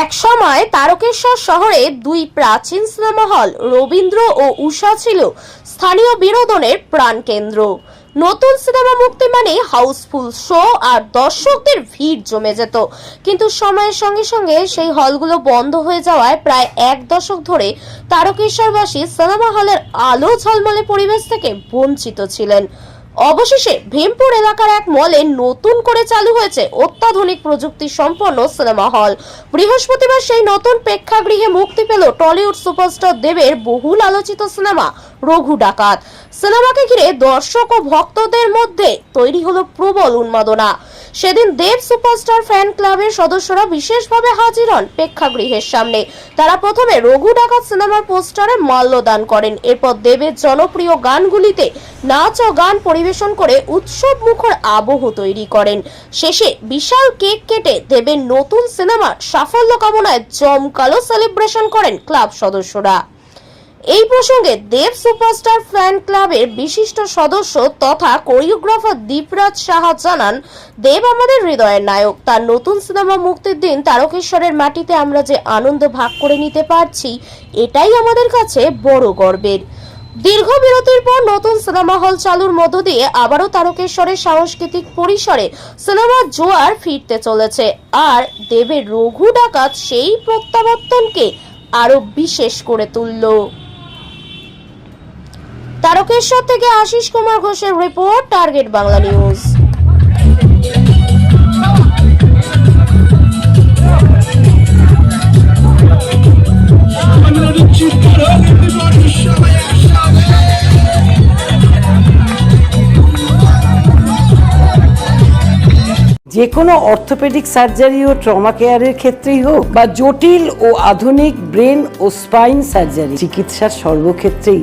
একসময় তারকেশ্বর শহরে দুই প্রাচীন সিনেমা হল রবীন্দ্র ও উষা ছিল স্থানীয় বিনোদনের প্রাণকেন্দ্র। নতুন সিনেমা মুক্তি মানে হাউসফুল শো আর দর্শকদের ভিড় জমে যেত। কিন্তু সময়ের সঙ্গে সঙ্গে সেই হলগুলো বন্ধ হয়ে যাওয়ায় প্রায় এক দশক ধরে তারকেশ্বরবাসী সিনেমা হলের আলো ঝলমলে পরিবেশ থেকে বঞ্চিত ছিলেন। অবশেষে ভীমপুর এলাকার এক মলে নতুন করে চালু হয়েছে অত্যাধুনিক প্রযুক্তি সম্পন্ন সিনেমা হল। বৃহস্পতিবার সেই নতুন প্রেক্ষাগৃহে মুক্তি পেল টলিউড সুপারস্টার দেবের বহুল আলোচিত সিনেমা, রঘু ডাকাত। সিনেমাকে ঘিরে দর্শক ও ভক্তদের মধ্যে তৈরি হলো প্রবল উন্মাদনা। সেদিন দেব সুপারস্টার ফ্যান ক্লাবের সদস্যরা বিশেষভাবে হাজির হন প্রেক্ষাগৃহের সামনে। তারা প্রথমে রঘু ডাকাত সিনেমার পোস্টারে মাল্যদান করেন। এরপর দেবের জনপ্রিয় গানগুলিতে নাচ ও গান পরিবেশন করে উৎসব মুখর আবহ তৈরি করেন। শেষে বিশাল কেক কেটে দেবের নতুন সিনেমার সাফল্য কামনায় জমকালো সেলিব্রেশন করেন ক্লাব সদস্যরা। এই প্রসঙ্গে দেব সুপারস্টার ফ্যান ক্লাবের বিশিষ্ট সদস্য তথা কোরিওগ্রাফার দীপরাজ সাহা জানান, দেব আমাদের হৃদয়ের নায়ক। তার নতুন সিনেমা মুক্তির দিন তারকেশ্বরের মাটিতে আমরা যে আনন্দ ভাগ করে নিতে পারছি, এটাই আমাদের কাছে বড় গর্বের। দীর্ঘ বিরতির পর নতুন সিনেমা হল চালুর মধ্য দিয়ে আবারও তারকেশ্বরের সাংস্কৃতিক পরিসরে সিনেমার জোয়ার ফিরতে চলেছে। আর দেবের রঘু ডাকাত সেই প্রত্যাবর্তনকে আরও বিশেষ করে তুলল। তারকেশ্বর থেকে আশিস কুমার ঘোষের রিপোর্ট, টার্গেট বাংলা নিউজ। যে কোনো অর্থোপেডিক সার্জারি ও ট্রমা কেয়ারের ক্ষেত্রেই হোক বা জটিল ও আধুনিক ব্রেন ও স্পাইন সার্জারি, চিকিৎসার সর্বক্ষেত্রেই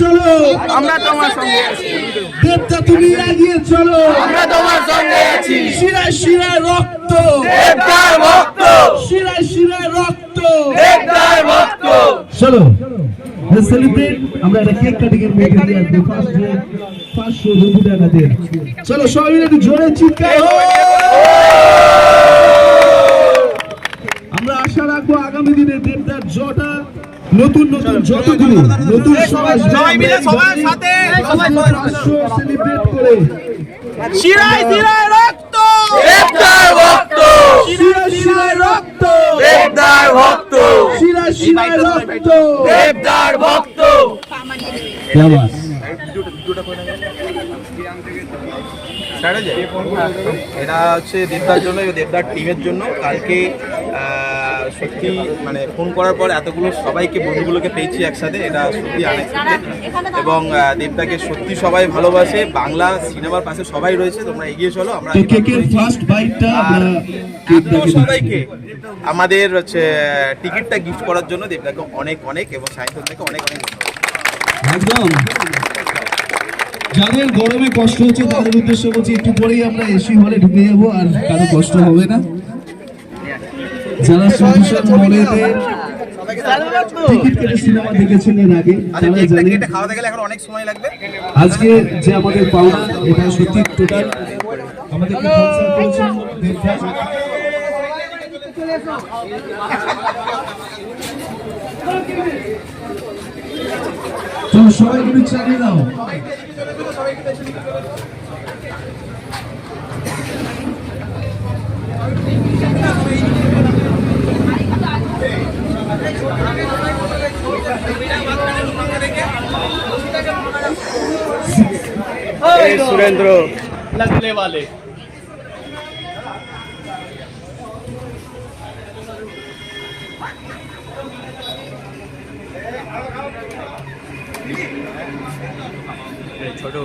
চলো। আমরা তোমার সঙ্গে আছি। দেবতা তুমি এগিয়ে চলো। আমরা তোমার সঙ্গে আছি। শিরায় শিরায় রক্ত। দেবদার ভক্ত। শিরায় শিরায় রক্ত। দেবদার ভক্ত। চলো। সেলিব্রেট আমরা একটা কেক কাটিং এর মেয়েকে দিয়ে আসব। ফার্স্ট ডে পাঁচশো রুপি টাকাতে চলো সবাই মিলে একটু জোরে চিৎকার আমরা আশা রাখব আগামী দিনে দেবদার জটা নতুন নতুন যতগুলো নতুন সবাই মিলে সবার সাথে সবাই সেলিব্রেট করে। শিরায় শিরায় রক্ত! ভক্ত! শিরায় শিরায় রক্ত! দেবদার ভক্ত! শিরায় শিরায় রক্ত! দেবদার ভক্ত! এটা হচ্ছে দেবদার জন্য দেবদার টিমের জন্য। কালকে আহ, সত্যি মানে ফোন করার পর এতগুলো সবাইকে বন্ধুগুলোকে পেয়েছি একসাথে এটা সত্যি আনএক্সপেক্টেড। এবং দেবদাকে সত্যি সবাই ভালোবাসে বাংলা সিনেমার পাশে সবাই রয়েছে তোমরা এগিয়ে চলো আমরা সবাইকে আমাদের হচ্ছে টিকিটটা গিফট করার জন্য দেবদাকে অনেক অনেক এবং সাহিত্য থেকে অনেক অনেক একদম। যাদের গরমে কষ্ট হচ্ছে তাদের উদ্দেশ্য বলছি একটু পরেই আমরা এসি হলে ঢুকে যাব আর কারও কষ্ট হবে না। যারা সুদূষণ মলেদের টিকিট কেটে সিনেমা দেখেছেন এর আগে আচ্ছা তারা জানেন খাওয়াতে গেলে এখন অনেক সময় লাগবে। আজকে যে আমাদের পাওনা এটা সত্যি টোটাল দেবদাস। চলো সবাই একটু চালিয়ে দাও सुरेंद्र लगने वाले। छोटू।